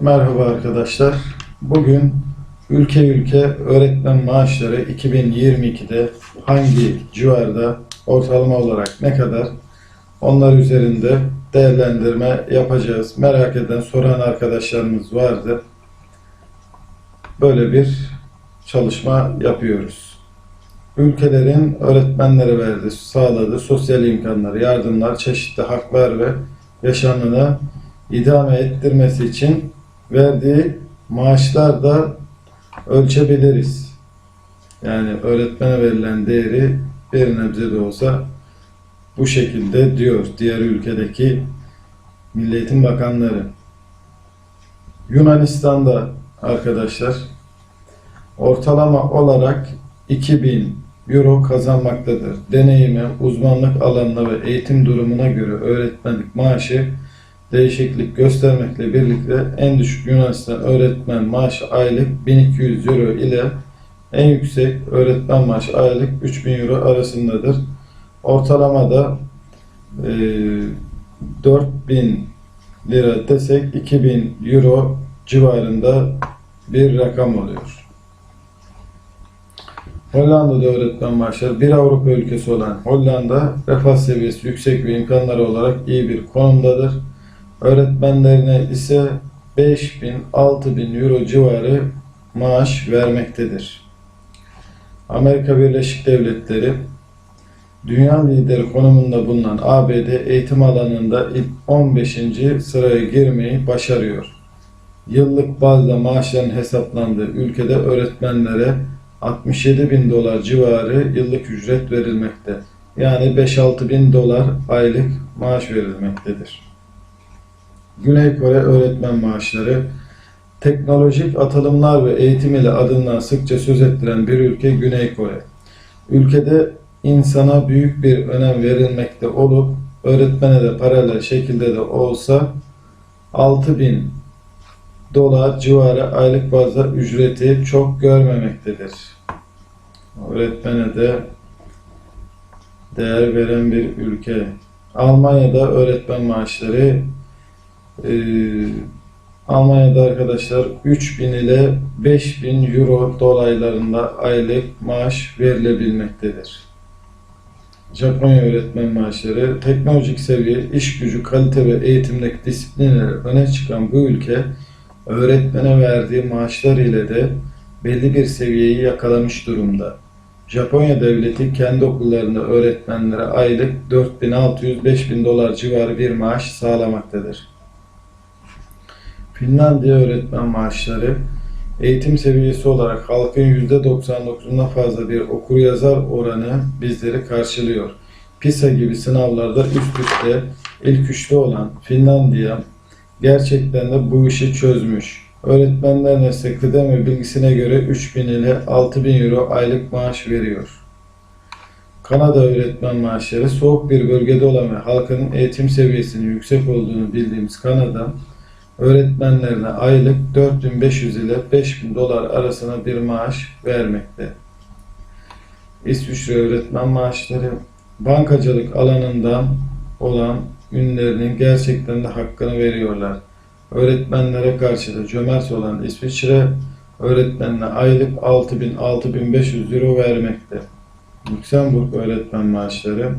Merhaba arkadaşlar. Bugün ülke ülke öğretmen maaşları 2022'de hangi civarda ortalama olarak ne kadar onlar üzerinde değerlendirme yapacağız. Merak eden soran arkadaşlarımız vardı. Böyle bir çalışma yapıyoruz. Ülkelerin öğretmenlere verdiği, sağladığı sosyal imkanları, yardımlar, çeşitli haklar ve yaşamını idame ettirmesi için verdiği maaşlar da ölçebiliriz. Yani öğretmene verilen değeri bir nebze de olsa bu şekilde diyor diğer ülkedeki Milli Bakanları. Yunanistan'da arkadaşlar ortalama olarak 2000 euro kazanmaktadır. Deneyime, uzmanlık alanına ve eğitim durumuna göre öğretmenlik maaşı değişiklik göstermekle birlikte en düşük Yunanistan öğretmen maaşı aylık 1200 euro ile en yüksek öğretmen maaşı aylık 3000 euro arasındadır. Ortalamada e, 4000 lira desek 2000 euro civarında bir rakam oluyor. Hollanda'da öğretmen maaşları bir Avrupa ülkesi olan Hollanda refah seviyesi yüksek ve imkanları olarak iyi bir konumdadır. Öğretmenlerine ise 5000-6000 euro civarı maaş vermektedir. Amerika Birleşik Devletleri dünya lideri konumunda bulunan ABD eğitim alanında ilk 15. sıraya girmeyi başarıyor. Yıllık bazda maaşların hesaplandığı ülkede öğretmenlere 67 bin dolar civarı yıllık ücret verilmekte. Yani 5-6 bin dolar aylık maaş verilmektedir. Güney Kore öğretmen maaşları teknolojik atılımlar ve eğitim ile adından sıkça söz ettiren bir ülke Güney Kore. Ülkede insana büyük bir önem verilmekte olup öğretmene de paralel şekilde de olsa 6000 dolar civarı aylık bazda ücreti çok görmemektedir. Öğretmene de değer veren bir ülke. Almanya'da öğretmen maaşları e, Almanya'da arkadaşlar 3000 ile 5000 euro dolaylarında aylık maaş verilebilmektedir. Japonya öğretmen maaşları teknolojik seviye, iş gücü, kalite ve eğitimdeki disiplinleri öne çıkan bu ülke öğretmene verdiği maaşlar ile de belli bir seviyeyi yakalamış durumda. Japonya devleti kendi okullarında öğretmenlere aylık 4600-5000 dolar civarı bir maaş sağlamaktadır. Finlandiya öğretmen maaşları eğitim seviyesi olarak halkın %99'undan fazla bir okur-yazar oranı bizleri karşılıyor. PISA gibi sınavlarda üst üste ilk üçte olan Finlandiya gerçekten de bu işi çözmüş. Öğretmenler kıdem ve bilgisine göre 3000 ile 6000 euro aylık maaş veriyor. Kanada öğretmen maaşları soğuk bir bölgede olan ve halkının eğitim seviyesinin yüksek olduğunu bildiğimiz Kanada, öğretmenlerine aylık 4500 ile 5000 dolar arasında bir maaş vermekte. İsviçre öğretmen maaşları bankacılık alanından olan ünlerinin gerçekten de hakkını veriyorlar. Öğretmenlere karşı da cömert olan İsviçre öğretmenine aylık 6000-6500 euro vermekte. Lüksemburg öğretmen maaşları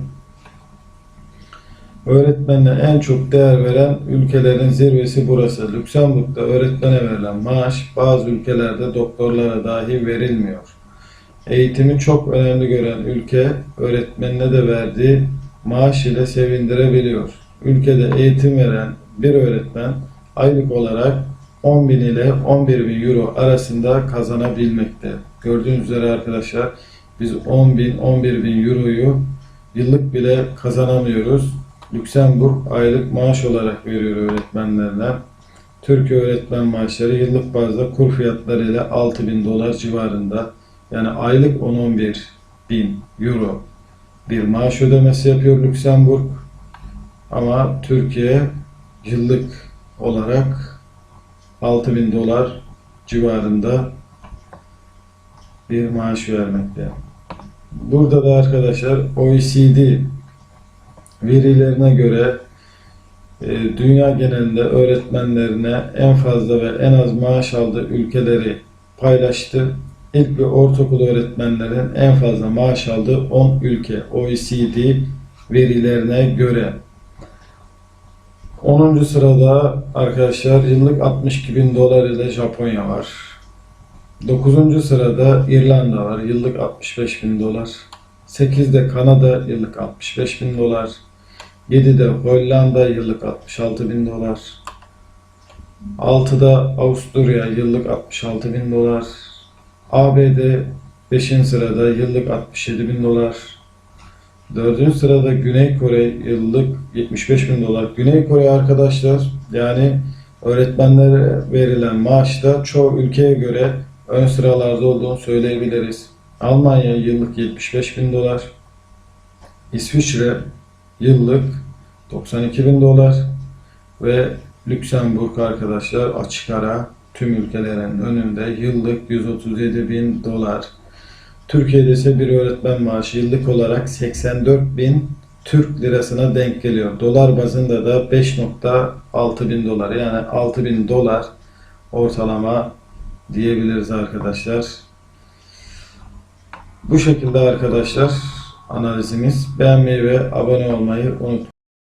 Öğretmenine en çok değer veren ülkelerin zirvesi burası. Lüksemburg'da öğretmene verilen maaş bazı ülkelerde doktorlara dahi verilmiyor. Eğitimi çok önemli gören ülke öğretmenine de verdiği maaş ile sevindirebiliyor. Ülkede eğitim veren bir öğretmen aylık olarak 10 bin ile 11 bin euro arasında kazanabilmekte. Gördüğünüz üzere arkadaşlar biz 10 bin 11 bin euroyu yıllık bile kazanamıyoruz. Lüksemburg aylık maaş olarak veriyor öğretmenlerine. Türkiye öğretmen maaşları yıllık bazda kur fiyatları ile 6 bin dolar civarında. Yani aylık 10-11 bin euro bir maaş ödemesi yapıyor Lüksemburg. Ama Türkiye yıllık olarak 6 bin dolar civarında bir maaş vermekte. Burada da arkadaşlar OECD verilerine göre e, dünya genelinde öğretmenlerine en fazla ve en az maaş aldığı ülkeleri paylaştı. İlk ve ortaokul öğretmenlerin en fazla maaş aldığı 10 ülke OECD verilerine göre. 10. sırada arkadaşlar yıllık 62 bin dolar ile Japonya var. 9. sırada İrlanda var. Yıllık 65 bin dolar. 8'de Kanada yıllık 65 bin dolar. 7'de Hollanda yıllık 66 bin dolar. 6'da Avusturya yıllık 66 bin dolar. ABD 5. sırada yıllık 67 bin dolar. 4. sırada Güney Kore yıllık 75 bin dolar. Güney Kore arkadaşlar yani öğretmenlere verilen maaşta çoğu ülkeye göre ön sıralarda olduğunu söyleyebiliriz. Almanya yıllık 75 bin dolar. İsviçre yıllık 92 bin dolar ve Lüksemburg arkadaşlar açık ara tüm ülkelerin önünde yıllık 137 bin dolar. Türkiye'de ise bir öğretmen maaşı yıllık olarak 84 bin Türk lirasına denk geliyor. Dolar bazında da 5.6 bin dolar yani 6 bin dolar ortalama diyebiliriz arkadaşlar. Bu şekilde arkadaşlar analizimiz. Beğenmeyi ve abone olmayı unutmayın.